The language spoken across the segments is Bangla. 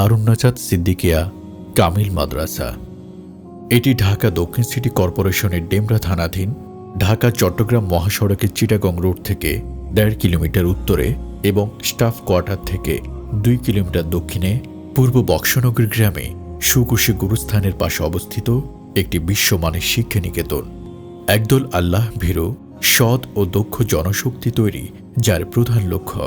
দারুন্নাজাত সিদ্দিকিয়া, কামিল মাদ্রাসা। এটি ঢাকা দক্ষিণ সিটি কর্পোরেশনের ডেমরা থানাধীন ঢাকা, চট্টগ্রাম মহাসড়কের চিটাগং রোড থেকে দেড় কিলোমিটার উত্তরে এবং স্টাফ কোয়ার্টার থেকে দুই কিলোমিটার দক্ষিণে পূর্ব বক্সনগর গ্রামে সুকুশি গুরুস্থানের পাশে অবস্থিত একটি বিশ্বমানের শিক্ষা নিকেতন একদল আল্লাহ ভীরু, সৎ ও দক্ষ জনশক্তি তৈরি, যার প্রধান লক্ষ্য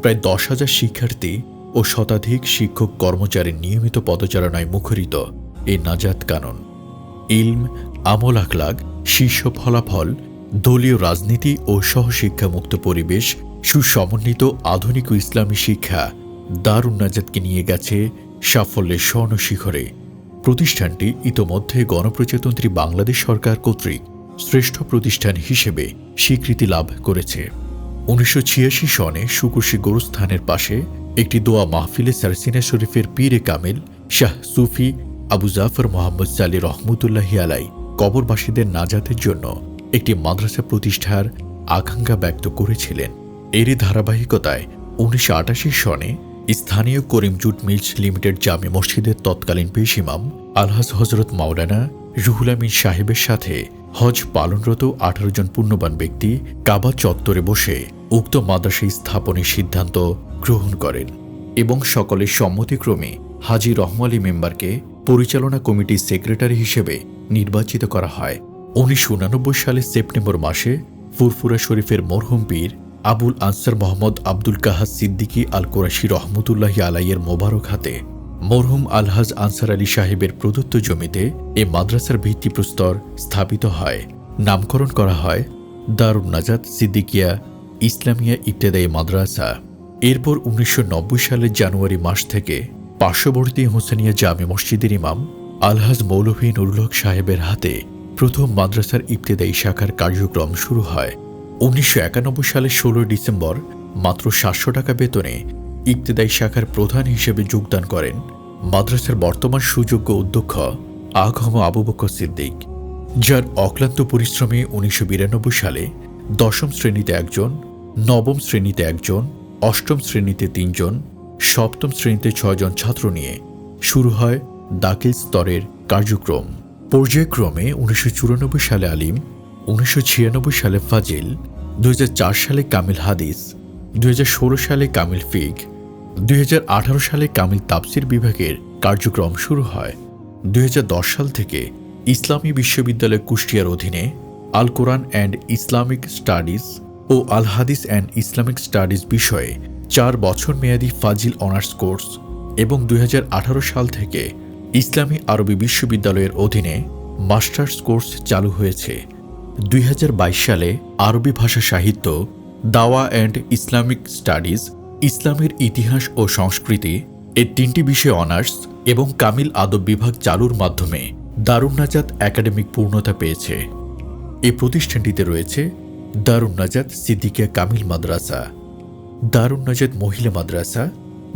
প্রায় দশ হাজার শিক্ষার্থী ও শতাধিক শিক্ষক কর্মচারীর নিয়মিত পদচারণায় মুখরিত এই নাজাত কানন। ইলম, আমল আখলাগ শীর্ষ ফলাফল, দলীয় রাজনীতি ও সহশিক্ষা মুক্ত পরিবেশ, সুসমন্বিত আধুনিক ইসলামী শিক্ষা দারুণ নাজাদকে নিয়ে গেছে সাফল্যের স্বর্ণ শিখরে প্রতিষ্ঠানটি ইতোমধ্যে গণপ্রজাতন্ত্রী বাংলাদেশ সরকার কর্তৃক শ্রেষ্ঠ প্রতিষ্ঠান হিসেবে স্বীকৃতি লাভ করেছে। উনিশশো ছিয়াশি সনে সুকুশি গোরস্থানের পাশে একটি দোয়া মাহফিলে সারসিনা শরীফের পীরে কামিল শাহ সুফি আবু জাফর মোহাম্মদ সালি রহমতুল্লাহি আলাই কবরবাসীদের নাজাতের জন্য একটি মাদ্রাসা প্রতিষ্ঠার আকাঙ্ক্ষা ব্যক্ত করেছিলেন। এরই ধারাবাহিকতায় উনিশশো আটাশি সনে স্থানীয় করিম জুট মিলস লিমিটেড জামে মসজিদের তৎকালীন পেশ ইমাম আলহাজ হজরত মাওলানা রুহুল আমিন সাহেবের সাথে হজ পালনরত আঠারো জন পুণ্যবান ব্যক্তি কাবা চত্বরে বসে উক্ত মাদ্রাসা স্থাপনের সিদ্ধান্ত গ্রহণ করেন এবং সকলের সম্মতিক্রমে হাজি রহমালি মেম্বারকে পরিচালনা কমিটির সেক্রেটারি হিসেবে নির্বাচিত করা হয়। উনিশশো উনানব্বই সালের সেপ্টেম্বর মাসে ফুরফুরা শরীফের মরহুম পীর আবুল আনসার মোহাম্মদ আব্দুল কাহাজ সিদ্দিকী আল কোরাশি রহমতুল্লাহ আলাইয়ের মোবারক হাতে মরহুম আলহাজ আনসার আলী সাহেবের প্রদত্ত জমিতে এ মাদ্রাসার ভিত্তিপ্রস্তর স্থাপিত হয়। নামকরণ করা হয় দারুণ নাজাদ সিদ্দিকিয়া ইসলামিয়া ইত্যাদায়ী মাদ্রাসা। এরপর উনিশশো নব্বই সালের জানুয়ারি মাস থেকে পার্শ্ববর্তী হোসেনিয়া জামে মসজিদের ইমাম আলহাজ মৌলভী নুরুল হক সাহেবের হাতে প্রথম মাদ্রাসার ইবতেদায়ী শাখার কার্যক্রম শুরু হয়। উনিশশো সালের ষোলোই ডিসেম্বর মাত্র সাতশো টাকা বেতনে ইবতেদায়ী শাখার প্রধান হিসেবে যোগদান করেন মাদ্রাসার বর্তমান সুযোগ্য অধ্যক্ষ আঘম আবু বকর সিদ্দিক, যার অক্লান্ত পরিশ্রমে উনিশশো বিরানব্বই সালে দশম শ্রেণীতে একজন নবম শ্রেণীতে একজন, অষ্টম শ্রেণীতে তিনজন, সপ্তম শ্রেণীতে ছয়জন ছাত্র নিয়ে শুরু হয় দাখিল স্তরের কার্যক্রম। পর্যায়ক্রমে উনিশশো চুরানব্বই সালে আলিম, উনিশশো ছিয়ানব্বই সালে ফাজিল, দুই হাজার চার সালে কামিল হাদিস, দুই হাজার ষোলো সালে কামিল ফিক, দুই সালে কামিল তাপসির বিভাগের কার্যক্রম শুরু হয়। দুই হাজার দশ সাল থেকে ইসলামী বিশ্ববিদ্যালয় কুষ্টিয়ার অধীনে Al Quran and Islamic studies O Al Hadith and Islamic studies বিষয়ে চার বছর মেয়াদী ফাজিল অনার্স কোর্স এবং দুই হাজার আঠারো সাল থেকে ইসলামী আরবি বিশ্ববিদ্যালয়ের অধীনে মাস্টার্স কোর্স চালু হয়েছে। দুই হাজার বাইশ সালে আরবি ভাষা সাহিত্য, দাওয়া অ্যান্ড ইসলামিক স্টাডিজ, ইসলামের ইতিহাস ও সংস্কৃতি এর তিনটি বিষয়ে অনার্স এবং কামিল আদব বিভাগ চালুর মাধ্যমে দারুণ নাজাত একাডেমিক পূর্ণতা পেয়েছে। এ প্রতিষ্ঠানটিতে রয়েছে দারুণ নাজাদ সিদ্দিকিয়া কামিল মাদ্রাসা, দারুণ নাজাদ মহিলা মাদ্রাসা,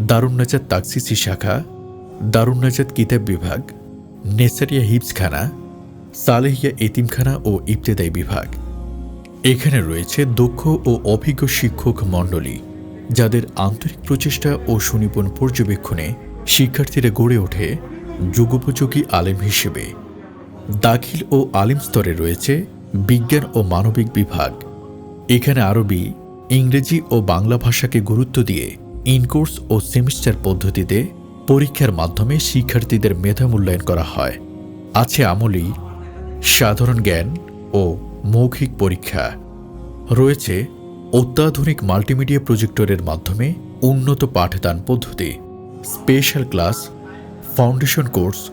দারুণ নাজাদ তাকসিসি শাখা, দারুণ নাজাদ কিতাব বিভাগ, নেসারিয়া হিপসখানা সালেহিয়া এতিমখানা ও ইবতেদায়ী বিভাগ। এখানে রয়েছে দক্ষ ও অভিজ্ঞ শিক্ষক মণ্ডলী, যাদের আন্তরিক প্রচেষ্টা ও সুনিপুণ পর্যবেক্ষণে শিক্ষার্থীরা গড়ে ওঠে যুগোপযোগী আলেম হিসেবে। দাখিল ও আলিম স্তরে রয়েছে বিজ্ঞান ও মানবিক বিভাগ। এখানে আরবি, ইংরেজি ও বাংলা ভাষাকে গুরুত্ব দিয়ে ইনকোর্স ও সেমিস্টার পদ্ধতিতে পরীক্ষার মাধ্যমে শিক্ষার্থীদের মেধা মূল্যায়ন করা হয়। আছে আমলি, সাধারণ জ্ঞান ও মৌখিক পরীক্ষা। রয়েছে অত্যাধুনিক মাল্টিমিডিয়া প্রজেক্টরের মাধ্যমে উন্নত পাঠদান পদ্ধতি, স্পেশাল ক্লাস, ফাউন্ডেশন কোর্স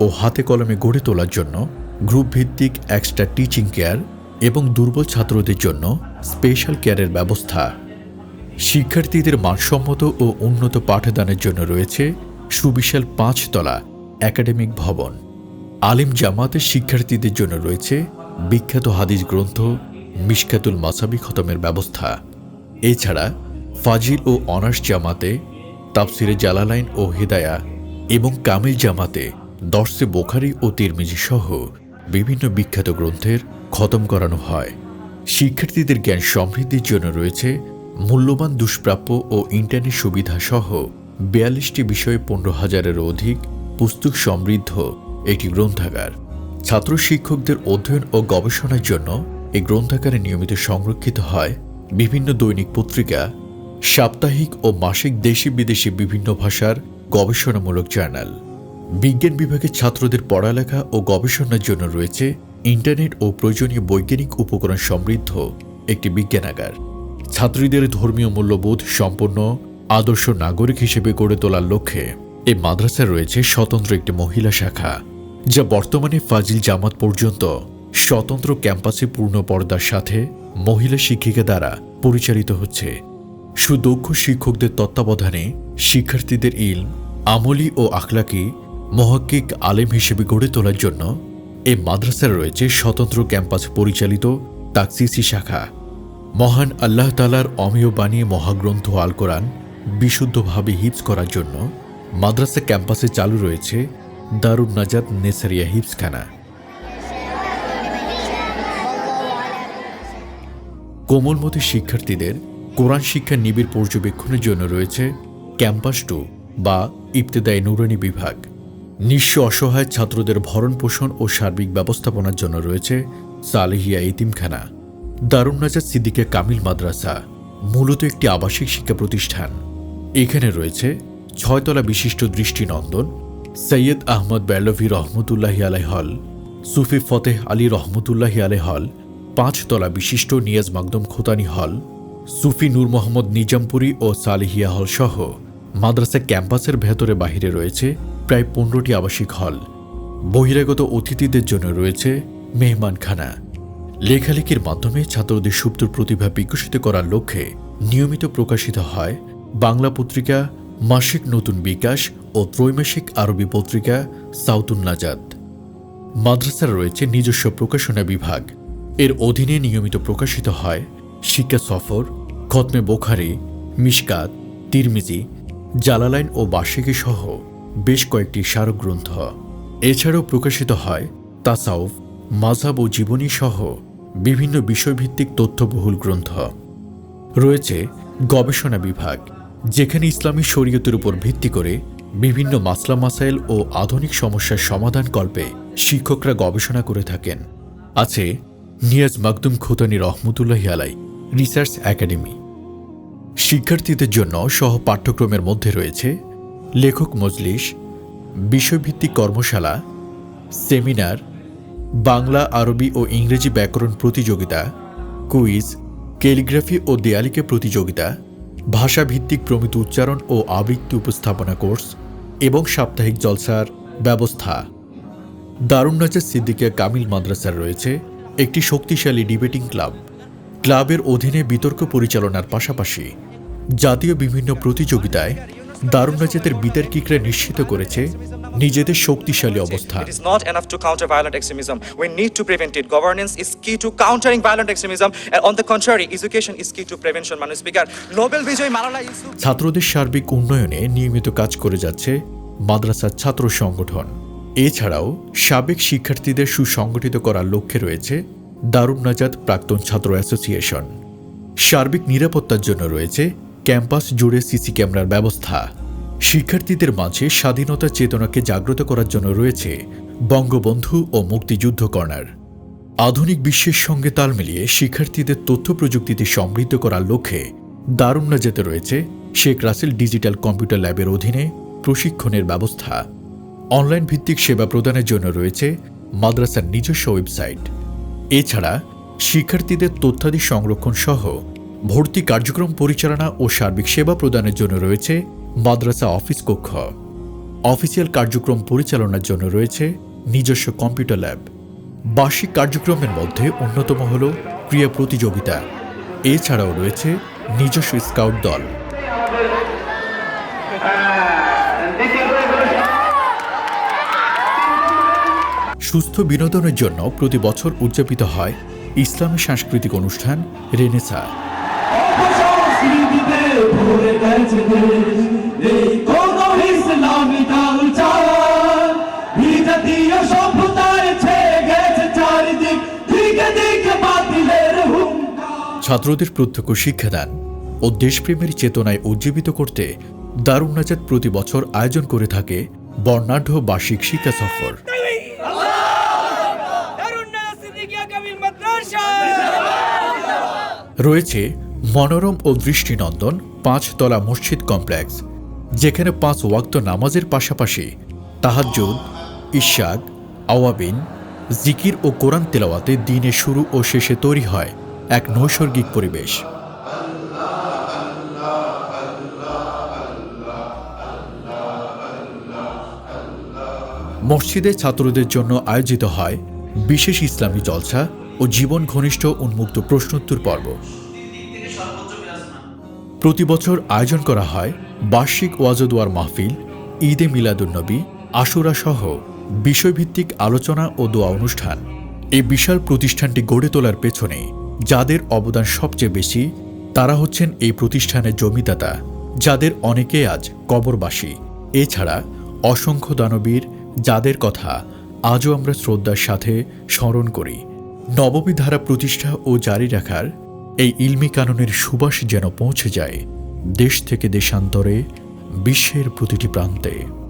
ও হাতে কলমে গড়ে তোলার জন্য গ্রুপ ভিত্তিক এক্সট্রা টিচিং কেয়ার এবং দুর্বল ছাত্রদের জন্য স্পেশাল কেয়ারের ব্যবস্থা। শিক্ষার্থীদের মানসম্মত ও উন্নত পাঠদানের জন্য রয়েছে সুবিশাল পাঁচতলা একাডেমিক ভবন। আলিম জামাতের শিক্ষার্থীদের জন্য রয়েছে বিখ্যাত হাদিস গ্রন্থ মিশকাতুল মাসাবি খতমের ব্যবস্থা। এছাড়া ফাজিল ও অনার্স জামাতে, তাফসিরে জালালাইন ও হিদায়া এবং কামিল জামাতে দর্শে বোখারি ও তিরমিজি সহ বিভিন্ন বিখ্যাত গ্রন্থের খতম করানো হয়। শিক্ষার্থীদের জ্ঞান সমৃদ্ধির জন্য রয়েছে মূল্যবান দুষ্প্রাপ্য ও ইন্টারনেট সুবিধা সহ বিয়াল্লিশটি বিষয়ে পনেরো হাজারেরও অধিক পুস্তক সমৃদ্ধ একটি গ্রন্থাগার। ছাত্র শিক্ষকদের অধ্যয়ন ও গবেষণার জন্য এই গ্রন্থাগারে নিয়মিত সংরক্ষিত হয় বিভিন্ন দৈনিক পত্রিকা, সাপ্তাহিক ও মাসিক দেশি বিদেশি বিভিন্ন ভাষার গবেষণামূলক জার্নাল। বিজ্ঞান বিভাগের ছাত্রদের পড়ালেখা ও গবেষণার জন্য রয়েছে ইন্টারনেট ও প্রয়োজনীয় বৈজ্ঞানিক উপকরণ সমৃদ্ধ একটি বিজ্ঞানাগার। ছাত্রীদের ধর্মীয় মূল্যবোধ সম্পন্ন আদর্শ নাগরিক হিসেবে গড়ে তোলার লক্ষ্যে এই মাদ্রাসায় রয়েছে স্বতন্ত্র একটি মহিলা শাখা, যা বর্তমানে ফাজিল জামাত পর্যন্ত স্বতন্ত্র ক্যাম্পাসে পূর্ণ পর্দার সাথে মহিলা শিক্ষিকা দ্বারা পরিচালিত হচ্ছে। সুদক্ষ শিক্ষকদের তত্ত্বাবধানে শিক্ষার্থীদের ইলম, আমলি ও আখলাকি মহক্কিক আলেম হিসেবে গড়ে তোলার জন্য এই মাদ্রাসার রয়েছে স্বতন্ত্র ক্যাম্পাস পরিচালিত তাকসিসি শাখা। মহান আল্লাহ তালার অমেয় বাণী মহাগ্রন্থ আল কোরআন বিশুদ্ধভাবে হিপস করার জন্য মাদ্রাসা ক্যাম্পাসে চালু রয়েছে দারুণ নাজাদ নেসারিয়া হিপসখানা কোমলমতি শিক্ষার্থীদের কোরআন শিক্ষা নিবিড় পর্যবেক্ষণের জন্য রয়েছে ক্যাম্পাস টু বা ইবতেদায় নুরানি বিভাগ। নিঃস্ব অসহায় ছাত্রদের ভরণ পোষণ ও সার্বিক ব্যবস্থাপনার জন্য রয়েছে সালেহিয়া ইতিমখানা দারুণ নাজাদ সিদ্দিকা কামিল মাদ্রাসা, মূলত একটি আবাসিক শিক্ষা প্রতিষ্ঠান। এখানে রয়েছে ছয়তলা বিশিষ্ট দৃষ্টিনন্দন, সৈয়দ আহমদ বেলভি রহমতুল্লাহি আলাই হল, সুফি ফতেহ আলী রহমতুল্লাহি আলাই হল, পাঁচতলা বিশিষ্ট নিয়াজ মাকদম খোতানি হল, সুফি নূর মোহাম্মদ নিজামপুরি ও সালিহিয়া হল সহ মাদ্রাসা ক্যাম্পাসের ভেতরে বাহিরে রয়েছে প্রায় পনেরোটি আবাসিক হল। বহিরাগত অতিথিদের জন্য রয়েছে মেহমানখানা। লেখালেখির মাধ্যমে ছাত্রদের সুপ্ত প্রতিভা বিকশিত করার লক্ষ্যে নিয়মিত প্রকাশিত হয় বাংলা পত্রিকা, মাসিক নতুন বিকাশ ও ত্রৈমাসিক আরবি পত্রিকা সাউতুন নাজাদ মাদ্রাসার রয়েছে নিজস্ব প্রকাশনা বিভাগ। এর অধীনে নিয়মিত প্রকাশিত হয় শিক্ষা সফর, খতমে বোখারি, মিশকাত, তিরমিজি, জালালাইন ও বার্ষিকী সহ। বেশ কয়েকটি স্মারক গ্রন্থ এছাড়াও প্রকাশিত হয় তাসাউফ মাঝাব ও জীবনী সহ বিভিন্ন বিষয়ভিত্তিক তথ্যবহুল গ্রন্থ। রয়েছে গবেষণা বিভাগ, যেখানে ইসলামী শরীয়তের উপর ভিত্তি করে বিভিন্ন মাসলা মাসাইল ও আধুনিক সমস্যার সমাধান কল্পে শিক্ষকরা গবেষণা করে থাকেন। আছে নিয়াজ মাকদুম খোতানি রহমতুল্লাহ আলাই রিসার্চ একাডেমি। শিক্ষার্থীদের জন্য সহ পাঠ্যক্রমের মধ্যে রয়েছে লেখক মজলিস, বিষয়ভিত্তিক কর্মশালা, সেমিনার, বাংলা, আরবি ও ইংরেজি ব্যাকরণ প্রতিযোগিতা, কুইজ, ক্যালিগ্রাফি ও দেয়ালিকে প্রতিযোগিতা, ভাষাভিত্তিক প্রমিত উচ্চারণ ও আবৃত্তি উপস্থাপনা কোর্স এবং সাপ্তাহিক জলসার ব্যবস্থা। দারুণ নাজার সিদ্দিকিয়া কামিল মাদ্রাসার রয়েছে একটি শক্তিশালী ডিবেটিং ক্লাব। ক্লাবের অধীনে বিতর্ক পরিচালনার পাশাপাশি জাতীয় বিভিন্ন প্রতিযোগিতায় দারুণ জাতের বিতার্কিকরা নিশ্চিত করেছে নিজেদের শক্তিশালী অবস্থা। Not enough to counter violent extremism we need to prevent it governance to countering violent extremism and contrary education is to prevention মানুষ নোবেল বিজয় মালালা ছাত্রদের সার্বিক উন্নয়নে নিয়মিত কাজ করে যাচ্ছে মাদ্রাসার ছাত্র সংগঠন। এছাড়াও সাবেক শিক্ষার্থীদের সুসংগঠিত করার লক্ষ্যে রয়েছে দারুণ নাজাদ প্রাক্তন ছাত্র অ্যাসোসিয়েশন। সার্বিক নিরাপত্তার জন্য রয়েছে ক্যাম্পাস জুড়ে সিসি ক্যামেরার ব্যবস্থা। শিক্ষার্থীদের মাঝে স্বাধীনতা চেতনাকে জাগ্রত করার জন্য রয়েছে বঙ্গবন্ধু ও মুক্তিযুদ্ধ কর্নার। আধুনিক বিশ্বের সঙ্গে তাল মিলিয়ে শিক্ষার্থীদের তথ্য প্রযুক্তিতে সমৃদ্ধ করার লক্ষ্যে দারুণ যেতে রয়েছে শেখ রাসেল ডিজিটাল কম্পিউটার ল্যাবের অধীনে প্রশিক্ষণের ব্যবস্থা। অনলাইন ভিত্তিক সেবা প্রদানের জন্য রয়েছে মাদ্রাসার নিজস্ব ওয়েবসাইট। এছাড়া শিক্ষার্থীদের তথ্যাদি সংরক্ষণ সহ ভর্তি কার্যক্রম পরিচালনা ও সার্বিক সেবা প্রদানের জন্য রয়েছে মাদ্রাসা অফিস কক্ষ। অফিসিয়াল কার্যক্রম পরিচালনার জন্য রয়েছে নিজস্ব কম্পিউটার ল্যাব। বার্ষিক কার্যক্রমের মধ্যে অন্যতম হল ক্রিয়া প্রতিযোগিতা। এছাড়াও রয়েছে নিজস্ব স্কাউট দল। সুস্থ বিনোদনের জন্য প্রতি বছর উদযাপিত হয় ইসলামী সাংস্কৃতিক অনুষ্ঠান রেনেসা। ভরে গেছে নেই কোনো কালচার বিজাতীয় সভ্যতায় ছেয়ে গেছে চারিদিক দিকে দিকে বাতিলের ছাত্রদের প্রত্যক্ষ শিক্ষাদান ও দেশপ্রেমের চেতনায় উজ্জীবিত করতে দারুণ নাজাত প্রতি বছর আয়োজন করে থাকে বর্ণাঢ্য বার্ষিক শিক্ষা সফর। রয়েছে মনোরম ও দৃষ্টিনন্দন পাঁচতলা মসজিদ কমপ্লেক্স, যেখানে পাঁচ ওয়াক্ত নামাজের পাশাপাশি তাহাজ্জুদ ইশাক আওয়াবিন, জিকির ও কোরআন তেলাওয়াতে দিনে শুরু ও শেষে তৈরি হয় এক নৈসর্গিক পরিবেশ। মসজিদে ছাত্রদের জন্য আয়োজিত হয় বিশেষ ইসলামী জলসা ও জীবন ঘনিষ্ঠ উন্মুক্ত প্রশ্নোত্তর পর্ব। প্রতি বছর আয়োজন করা হয় বার্ষিক ওয়াজদুয়ার মাহফিল, ঈদে মিলাদুন্নবী, আশুরা সহ বিষয়ভিত্তিক আলোচনা ও দোয়া অনুষ্ঠান। এই বিশাল প্রতিষ্ঠানটি গড়ে তোলার পেছনে যাদের অবদান সবচেয়ে বেশি, তারা হচ্ছেন এই প্রতিষ্ঠানের জমিদাতা, যাদের অনেকে আজ কবরবাসী। এছাড়া অসংখ্য দানবীর, যাদের কথা আজও আমরা শ্রদ্ধার সাথে স্মরণ করি। নবমী ধারা প্রতিষ্ঠা ও জারি রাখার এই ইলমি কাননের সুবাস যেন পৌঁছে যায় দেশ থেকে দেশান্তরে বিশ্বের প্রতিটি প্রান্তে।